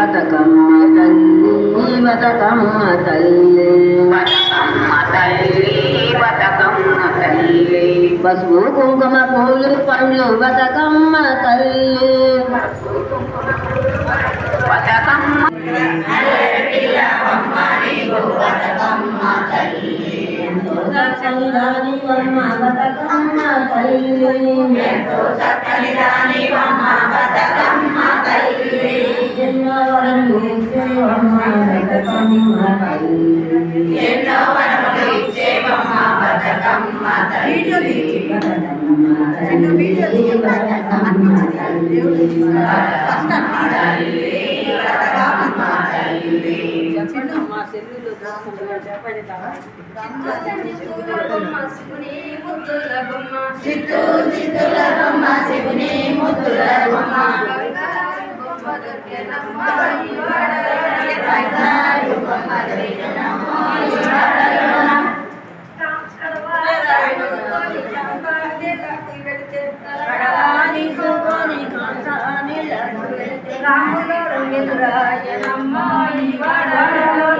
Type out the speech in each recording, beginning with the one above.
బతకమ్మ తల్లి బతకమ్మ తల్లి. బతుకమ్మ తల్లి తల్లి పసుపు కుంకుమ పూలు పండ్లు బతకమ్మ తల్లి. బతుకమ్మ చల్లని అమ్మ బతకమ్మ తల్లి. పథకం ఎన్నో మనములు ఇచ్చే మహా పథకం చిత్తూరు చిత్తూర బొమ్మ శివుని ముద్దుల బొమ్మ. బతకమ్మ తల్లి చిత్తూ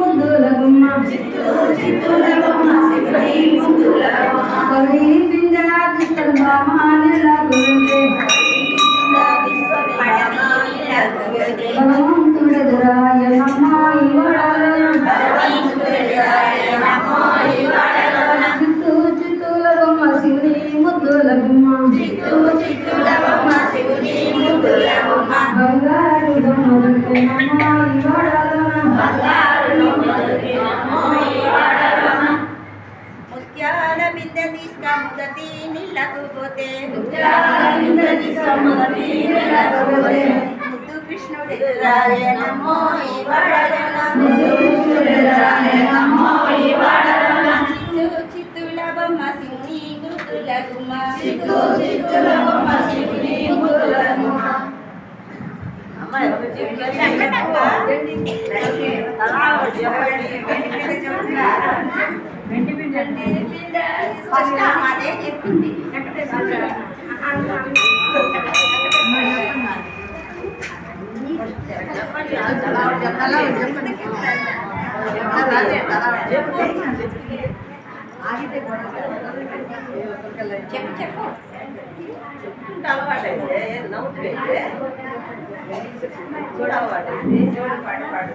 ముద్దుల బొమ్మ. చిత్తూ చిత్తూల బొమ్మ ముద్దుల బొమ్మ. కవి పిండాదిస్తల్ బామానిల గురుతే భగవంతుడెదురాయ నీళ్ళకు పోతే ముత్యాల బిందె తీసుక మొదటి నెలకు పోతే ముద్దు కృష్ణుడి రాయనమ్మో ఈ చిత్తు చిత్తుల బొమ్మ శివుని గుర్తుల గుమ్మ. చిత్తూ చిత్తూల బొమ్మ శివుని ముద్దుల బొమ్మ ఫస్ట్ అదే చెప్పింది. చెప్పు చెప్పు అలవాటైతే నవ్వుతుంటే కూడా అలవాటైతే చూడ పాడు పాడు